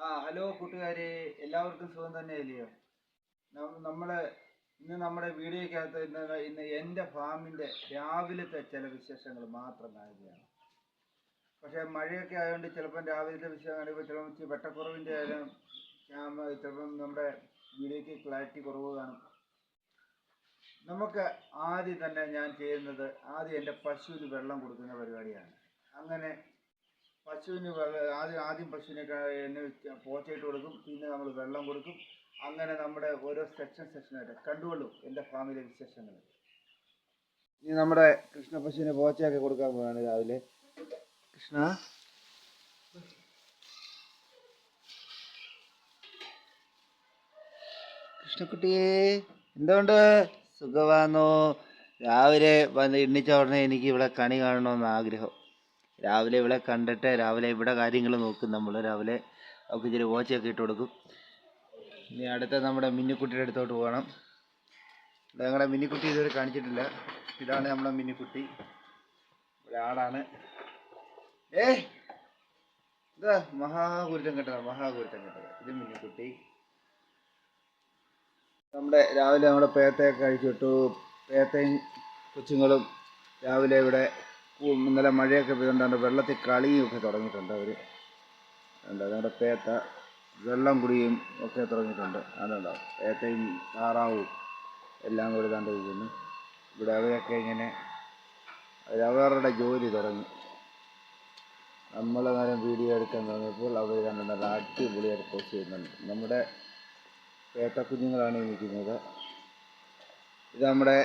ആ ഹലോ കൂട്ടുകാരെ. എല്ലാവർക്കും സുഖം തന്നെയല്ലയോ? നമ്മളെ ഇന്ന് നമ്മുടെ വീഡിയോക്കകത്ത് ഇന്ന് ഇന്ന് എന്റെ ഫാമിന്റെ രാവിലത്തെ ചില വിശേഷങ്ങൾ മാത്രം കാണുകയാണ് പക്ഷേ മഴയൊക്കെ ആയതുകൊണ്ട് ചിലപ്പം രാവിലത്തെ വിശേഷം ചിലപ്പോൾ വെട്ടക്കുറവിന്റെ വെട്ടക്കുറവിന്റെ ആയാലും ചിലപ്പം നമ്മുടെ വീഡിയോയ്ക്ക് ക്ലാരിറ്റി കുറവ് കാണും. നമുക്ക് ആദ്യം തന്നെ ഞാൻ ചെയ്യുന്നത് ആദ്യം എന്റെ പശുവിന് വെള്ളം കൊടുക്കുന്ന പരിപാടിയാണ്. അങ്ങനെ പശുവിന് ആദ്യം ആദ്യം പശുവിനെ എന്നെ പോച്ചയിട്ട് കൊടുക്കും. പിന്നെ നമ്മൾ വെള്ളം കൊടുക്കും. അങ്ങനെ നമ്മുടെ ഓരോ സെക്ഷൻ സെക്ഷനായിട്ട് കണ്ടുകൊള്ളൂ എന്റെ ഫാമിലെ വിശേഷങ്ങൾ. ഇനി നമ്മുടെ കൃഷ്ണ പശുവിനെ പോച്ചയൊക്കെ കൊടുക്കാൻ പോവാണ് രാവിലെ. കൃഷ്ണ? കൃഷ്ണക്കുട്ടിയെ എന്തുകൊണ്ട് സുഖമാണോ രാവിലെ വന്ന് എണ്ണിച്ച ഉടനെ എനിക്ക് ഇവിടെ കണി കാണണമെന്ന് ആഗ്രഹം രാവിലെ ഇവിടെ കണ്ടിട്ട് രാവിലെ ഇവിടെ കാര്യങ്ങൾ നോക്കും നമ്മൾ. രാവിലെ അവൾക്ക് ഇച്ചിരി വാച്ചൊക്കെ ഇട്ട് കൊടുക്കും. ഇനി അടുത്ത നമ്മുടെ മിന്നിക്കുട്ടിയുടെ അടുത്തോട്ട് പോകണം. ഞങ്ങളുടെ മിന്നിക്കുട്ടി ഇതുവരെ കാണിച്ചിട്ടില്ല. ഇതാണ് നമ്മുടെ മിന്നിക്കുട്ടി. ഒരാടാണ് ഏ ഇതാ മഹാഗുരുത്തം കെട്ടതാണ് മഹാഗുരുത്തം കെട്ടത്. ഇത് മിന്നിക്കുട്ടി. നമ്മുടെ രാവിലെ നമ്മുടെ പേത്തയൊക്കെ കഴിച്ചിട്ടു പേത്തയും കൊച്ചുങ്ങളും രാവിലെ ഇവിടെ ഇന്നലെ മഴയൊക്കെ പെയ്തുകൊണ്ടാണ് വെള്ളത്തിൽ കളിയും ഒക്കെ തുടങ്ങിയിട്ടുണ്ട് അവർ ഉണ്ട് നമ്മുടെ പേത്ത വെള്ളം കുടിയും ഒക്കെ തുടങ്ങിയിട്ടുണ്ട്. അതുണ്ടോ? പേത്തയും താറാവും എല്ലാം കൂടി കണ്ടിരിക്കുന്നു ഇവിടെ അവരൊക്കെ ഇങ്ങനെ അവരവരുടെ ജോലി തുടങ്ങി. നമ്മൾ നേരം വീഡിയോ എടുക്കാൻ തുടങ്ങിയപ്പോൾ അവർ കണ്ടിട്ടുണ്ട് അടിപൊളിയായിട്ട് പോസ്റ്റ് ചെയ്യുന്നുണ്ട്. നമ്മുടെ പേത്ത കുഞ്ഞുങ്ങളാണ് ഇരിക്കുന്നത് ഇത് നമ്മുടെ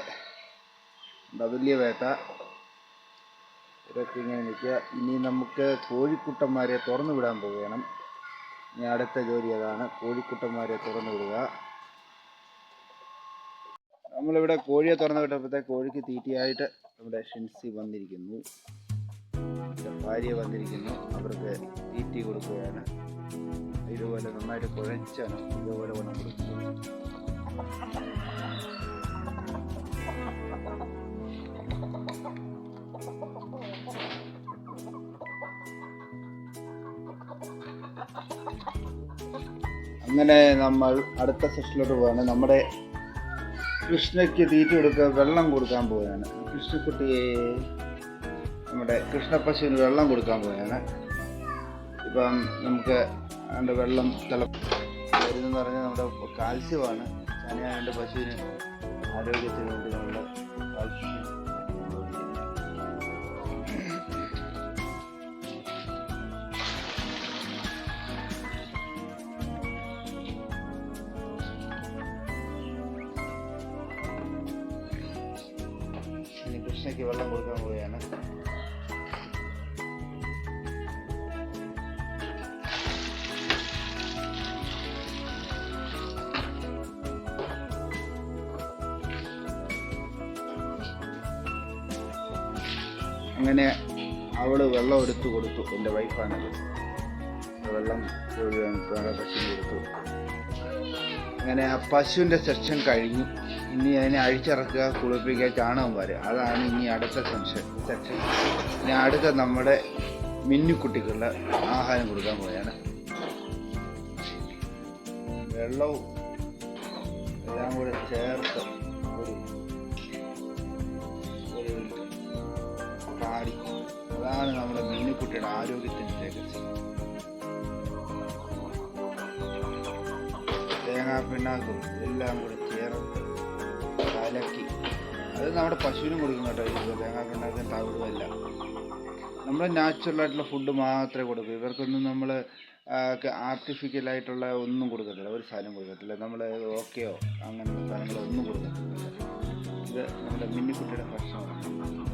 വലിയ വേട്ട ഇതൊക്കെ ഇങ്ങനെ നിൽക്കുക. ഇനി നമുക്ക് കോഴിക്കുട്ടന്മാരെ തുറന്നു വിടാൻ പോവുകയാണ്. ഇനി അടുത്ത ജോലി അതാണ്. കോഴിക്കുട്ടന്മാരെ തുറന്നു വിടുക. നമ്മളിവിടെ കോഴിയെ തുറന്നു വിട്ടപ്പോഴത്തെ കോഴിക്ക് തീറ്റയായിട്ട് നമ്മുടെ ഷിൻസി വന്നിരിക്കുന്നു. ഭാര്യ വന്നിരിക്കുന്നു. അവർക്ക് തീറ്റി കൊടുക്കുകയാണ്. ഇതുപോലെ നന്നായിട്ട് കുഴച്ചാണ്. ഇതുപോലെ വേണം കൊടുക്കുന്നത് അങ്ങനെ നമ്മൾ അടുത്ത സെഷനിലോട്ട് പോവാണ്. നമ്മുടെ കൃഷ്ണയ്ക്ക് തീറ്റ കൊടുക്കുക വെള്ളം കൊടുക്കാൻ പോവുകയാണ് കൃഷ്ണക്കുട്ടിയെ നമ്മുടെ കൃഷ്ണപ്പശുവിന് വെള്ളം കൊടുക്കാൻ പോവുകയാണ് ഇപ്പം നമുക്ക് അതിന്റെ വെള്ളം തിള വരുന്നെന്ന് പറഞ്ഞാൽ നമ്മുടെ കാൽസ്യമാണ്. ചനയായതുകൊണ്ട് പശുവിന് ആരോഗ്യത്തിന് വേണ്ടി നമ്മുടെ കാൽസ്യം. കൃഷ്ണയ്ക്ക് വെള്ളം കൊടുക്കാൻ പോവുകയാണ്. അങ്ങനെ അവൾ വെള്ളം എടുത്തു കൊടുത്തു. എന്റെ വൈഫാണത് വെള്ളം പശുവിന് കൊടുത്തു. അങ്ങനെ ആ പശുവിന്റെ സെക്ഷൻ കഴിഞ്ഞു. ഇനി അതിനെ അഴിച്ചിറക്കുക കുളിപ്പിക്കുക ചാണകം വരെ അതാണ് ഇനി അടുത്ത സെക്ഷൻ സെക്ഷൻ. ഇനി അടുത്ത നമ്മുടെ മിന്നുക്കുട്ടികളുടെ ആഹാരം കൊടുക്കാൻ പോയാണ്. വെള്ളവും എല്ലാം കൂടെ ചേർത്ത് ഒരു ഒരു അതാണ് നമ്മുടെ മീനുക്കുട്ടിയുടെ ആരോഗ്യത്തിന്റെ രഹസ്യം. പിണ്ണാക്കും. എല്ലാം കൂടി ചേർത്ത് കലക്കി. അത് നമ്മുടെ പശുവിനും കൊടുക്കും കേട്ടോ ഈ തേങ്ങാ പിണ്ണാക്കും തവിടുമല്ല നമ്മൾ നാച്ചുറലായിട്ടുള്ള ഫുഡ് മാത്രമേ കൊടുക്കൂ. ഇവർക്കൊന്നും നമ്മൾ ആർട്ടിഫിഷ്യലായിട്ടുള്ള ഒന്നും കൊടുക്കത്തില്ല. ഒരു സാധനം കൊടുക്കത്തില്ല. നമ്മൾ ഓക്കെയോ അങ്ങനെയുള്ള സാധനങ്ങളോ ഒന്നും കൊടുക്കത്തില്ല. ഇത് നമ്മുടെ മിന്നിക്കുട്ടിയുടെ ഭക്ഷണമാണ്.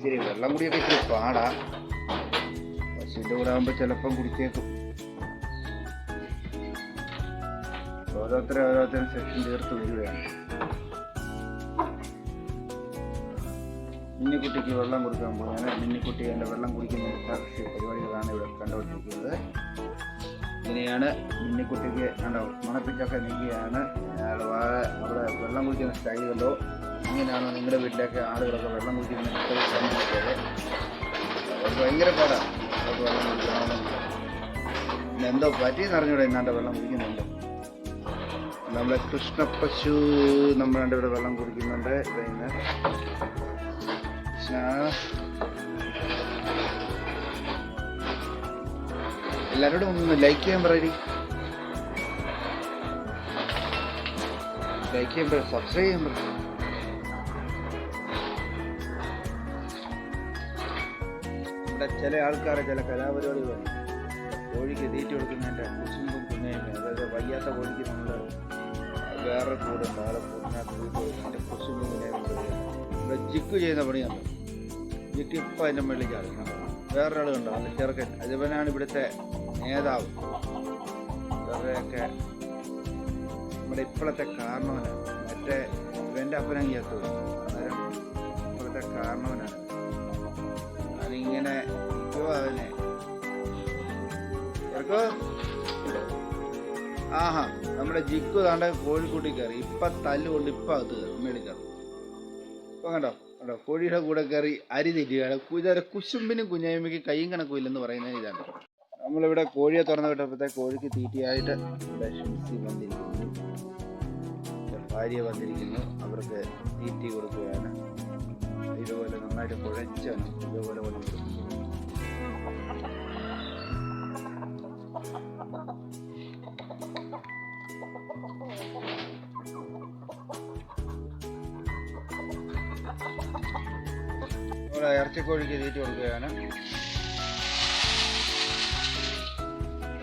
ഇച്ചിരി വെള്ളം കുടിയൊക്കെ ഇച്ചിരി പാടാ. പശുവിന്റെ കൂടെ ആകുമ്പോൾ ചിലപ്പം കുടിച്ചേക്കും. ഓരോരുത്തരെ ഓരോരുത്തരും സെക്ഷൻ തീർത്ത് വരികയാണ് മിന്നിക്കുട്ടിക്ക് വെള്ളം കൊടുക്കാൻ പോവുകയാണ്. മിന്നിക്കുട്ടി എന്റെ വെള്ളം കുടിക്കുന്ന പരിപാടികളാണ് ഇവിടെ കണ്ടുകൊണ്ടിരിക്കുന്നത്. ഇങ്ങനെയാണ് മിന്നിക്കുട്ടിക്ക് കണ്ടോ മണപ്പിച്ചൊക്കെ നീങ്ങിയാണ് അയാൾ അവിടെ വെള്ളം കുടിക്കുന്ന സ്റ്റൈൽ കണ്ടോ? ഇങ്ങനെയാണോ നിങ്ങളുടെ വീട്ടിലൊക്കെ ആളുകളൊക്കെ വെള്ളം കുടിക്കുന്ന ഭയങ്കര പാടാണ് പിന്നെ എന്തോ പറ്റിയെന്ന് അറിഞ്ഞൂടെ ഇന്നാണ്ട് വെള്ളം കുടിക്കുന്നുണ്ട്. നമ്മളെ കൃഷ്ണപ്പശു നമ്മൾ ഇവിടെ വെള്ളം കുടിക്കുന്നുണ്ട് പിന്നെ എല്ലാവരോടും ഒന്ന് ലൈക്ക് ചെയ്യാൻ പറയടി. ലൈക്ക് ചെയ്യാൻ പറയാം സബ്സ്ക്രൈബ് ചെയ്യാൻ പറ. ഇവിടെ ചില ആൾക്കാരെ ചില കലാപരിപാടികൾ കോഴിക്ക് തീറ്റ കൊടുക്കുന്നതിന്റെ കുശുമ്പും കുഞ്ഞയും അതായത് വയ്യാത്ത കോഴിക്ക് നമ്മൾ വേറെ കൂടെ പാലക്കൂടിനകത്ത് കൊടുക്കുന്നതിന്റെ കുശുമ്പും കുഞ്ഞയും ഇവിടെ ജിക്ക് ചെയ്യുന്ന പണിയാണ്. ജിക്ക് ഇപ്പം അതിന്റെ മുകളിലേക്ക് അറിയണം വേറൊരാൾ കണ്ടോ? അത് ചെറുക്കൻ. അതിവനാണ് ഇവിടുത്തെ നേതാവ്. ഇവരുടെയൊക്കെ നമ്മുടെ ഇപ്പോഴത്തെ കാരണവനാണ്. മറ്റേ ഇവന്റെ അപ്പനങ്ങി എത്തും അന്നേരം ഇപ്പോഴത്തെ കാരണവനാണ്. അതിങ്ങനെ ചെറുക്കോ ആഹാ നമ്മുടെ ജിക്കു താണ്ട കോഴിക്കൂട്ടി കയറി. ഇപ്പൊ തല്ലുകൊണ്ട് ഇപ്പൊ അത് മേളിൽ കയറി. ഇപ്പൊ കണ്ടോ? കണ്ടോ? കോഴിയുടെ കൂടെ കയറി അരി തെറ്റുകയാണ് ഇതൊരു കുശുമ്പിനും കുഞ്ഞായ്മയ്ക്ക് കൈയും കണക്കുമില്ല എന്ന് പറയുന്നത് ഇതാണ്. നമ്മളിവിടെ കോഴിയെ തുറന്നു വിട്ടപ്പോഴത്തെ കോഴിക്ക് തീറ്റിയായിട്ട് ഇവിടെ വന്നിരിക്കുന്നു. ഭാര്യ വന്നിരിക്കുന്നു. അവർക്ക് തീറ്റി കൊടുക്കുകയാണ്. ഇതുപോലെ നന്നായിട്ട് കുഴച്ചാണ് ഇതുപോലെ ഇവിടെ ഇറച്ചിക്കോഴിക്ക് തീറ്റ കൊടുക്കുകയാണ്.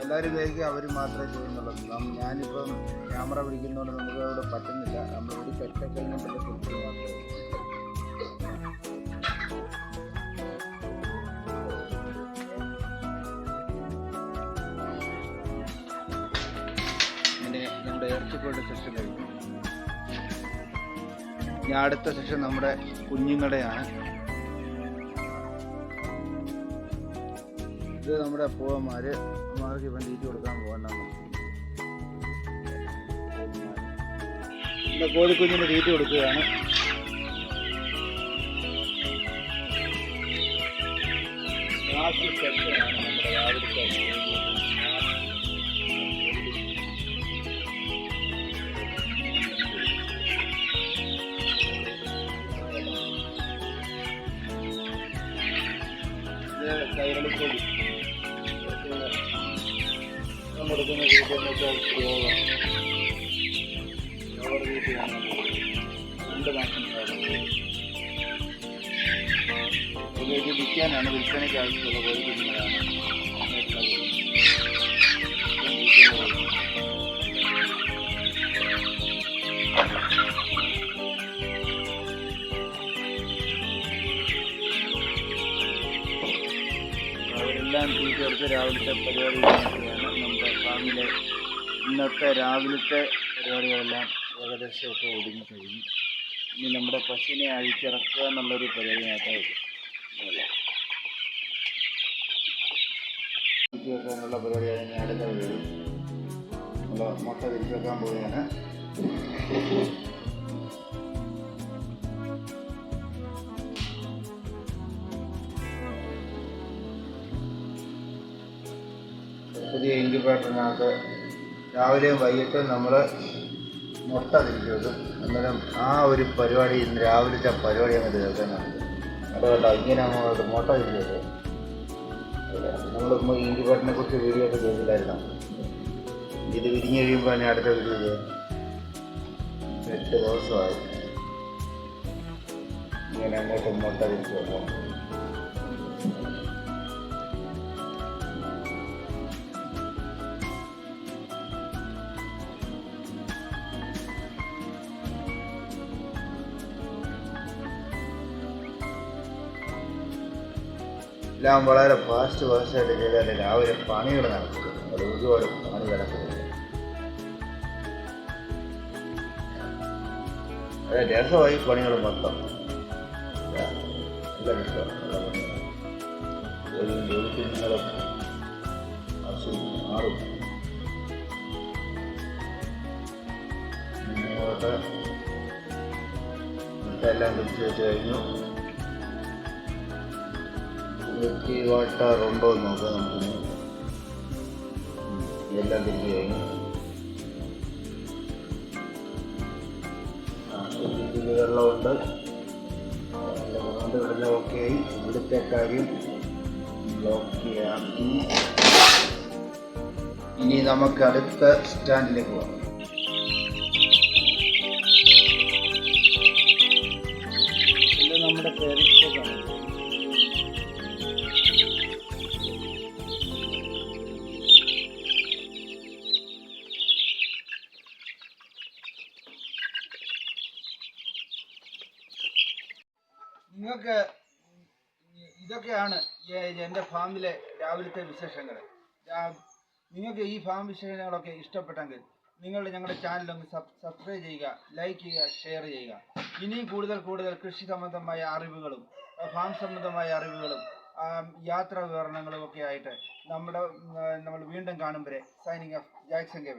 എല്ലാവരും കഴിക്കുക അവർ മാത്രമേ ചെയ്യുന്നുള്ളൂ. ഞാനിപ്പം ക്യാമറ പിടിക്കുന്നതുകൊണ്ട് നമുക്ക് അവിടെ പറ്റുന്നില്ല. നമ്മൾ ഒരു സെറ്റൊക്കെ കഴിഞ്ഞിട്ടുള്ള നമ്മുടെ സെഷൻ കഴിഞ്ഞു. ഇനി അടുത്ത സെഷൻ നമ്മുടെ കുഞ്ഞുങ്ങളുടെയാണ് ഇത് നമ്മുടെ അപ്പൂവന്മാര് അമ്മമാർക്ക് ഇവൻ തീറ്റി കൊടുക്കാൻ പോകണ്ട നമ്മുടെ കോഴിക്കുഞ്ഞിന് തീറ്റി കൊടുക്കുകയാണ്. ലാസ്റ്റ് രാവിലത്തെ രണ്ട് മാസം ഇതിലേക്ക് വിൽക്കാനാണ് വിൽപ്പനയ്ക്ക് ആവശ്യമുള്ള കോഴി രാവിലത്തെ പരിപാടി നമ്മുടെ ഫാമിലെ ഇന്നത്തെ രാവിലത്തെ പരിപാടികളെല്ലാം ഏകദേശമൊക്കെ ഒതുങ്ങി കഴിഞ്ഞു. ഇനി നമ്മുടെ പശുവിനെ അഴിച്ചിറക്കുക എന്നുള്ളൊരു പരിപാടി മാത്രമായിരിക്കും തിരിച്ചു വെക്കാനുള്ള പരിപാടിയാണ് ഞാൻ അടുത്ത വരും നമ്മൾ മുട്ട തിരിച്ചു വെക്കാൻ പോവുകയാണ്. പുതിയ ഇൻക്യുബേറ്ററിനകത്ത് രാവിലെയും വൈകിട്ടും നമ്മൾ മുട്ട തിരിച്ചു അന്നേരം ആ ഒരു പരിപാടി ഇന്ന് രാവിലത്തെ പരിപാടി അങ്ങ് തീർക്കാനാണ് അതുകൊണ്ടോ ഇങ്ങനെ അങ്ങോട്ട് മുട്ട തിരിച്ചു നമ്മൾ ഇൻക്യുബേറ്ററിനെ കുറിച്ച് വീഡിയോ ഒക്കെ ചെയ്തില്ലായിരുന്നോ? ഇത് വിരിഞ്ഞ് കഴിയുമ്പോൾ തന്നെ അടുത്ത വീഡിയോ ചെയ്യാം. എട്ട് ദിവസമായി. ഇങ്ങനെ അങ്ങോട്ട് മുട്ട തിരിച്ചു എല്ലാം വളരെ ഫാസ്റ്റ് ഫാസ്റ്റായിട്ട് ചെയ്താൽ രാവിലെ പണികൾ നടക്കും. അത് ഒരുപാട് പണി നടക്കുന്നു രസമായി പണികൾ മൊത്തം. എല്ലാം കുറിച്ച് വെച്ച് കഴിഞ്ഞു. മിൽക്കി വാട്ടർ എന്ന് നോക്കാം നമുക്ക് എല്ലാം തിരിച്ചു കഴിഞ്ഞു. വെള്ളമുണ്ട്. അതുകൊണ്ട് ഇവിടെ ഓക്കെ ആയി. ഇവിടുത്തെ കാര്യം ഓക്കെയാക്കി ഇനി നമുക്ക് അടുത്ത സ്റ്റാൻഡിലേക്ക് പോകാം. നമ്മുടെ പെരിസ്കോപ്പാണ് എന്റെ ഫാമിലെ രാവിലത്തെ വിശേഷങ്ങൾ നിങ്ങൾക്ക് ഈ ഫാം വിശേഷങ്ങളൊക്കെ ഇഷ്ടപ്പെട്ടെങ്കിൽ നിങ്ങൾ ഞങ്ങളുടെ ചാനൽ ഒന്ന് സബ്സ്ക്രൈബ് ചെയ്യുക ലൈക്ക് ചെയ്യുക ഷെയർ ചെയ്യുക. ഇനിയും കൂടുതൽ കൂടുതൽ കൃഷി സംബന്ധമായ അറിവുകളും ഫാം സംബന്ധമായ അറിവുകളും യാത്രാ വിവരണങ്ങളും ഒക്കെ ആയിട്ട് നമ്മുടെ നമ്മൾ വീണ്ടും കാണും വരെ. Signing off Jackson K.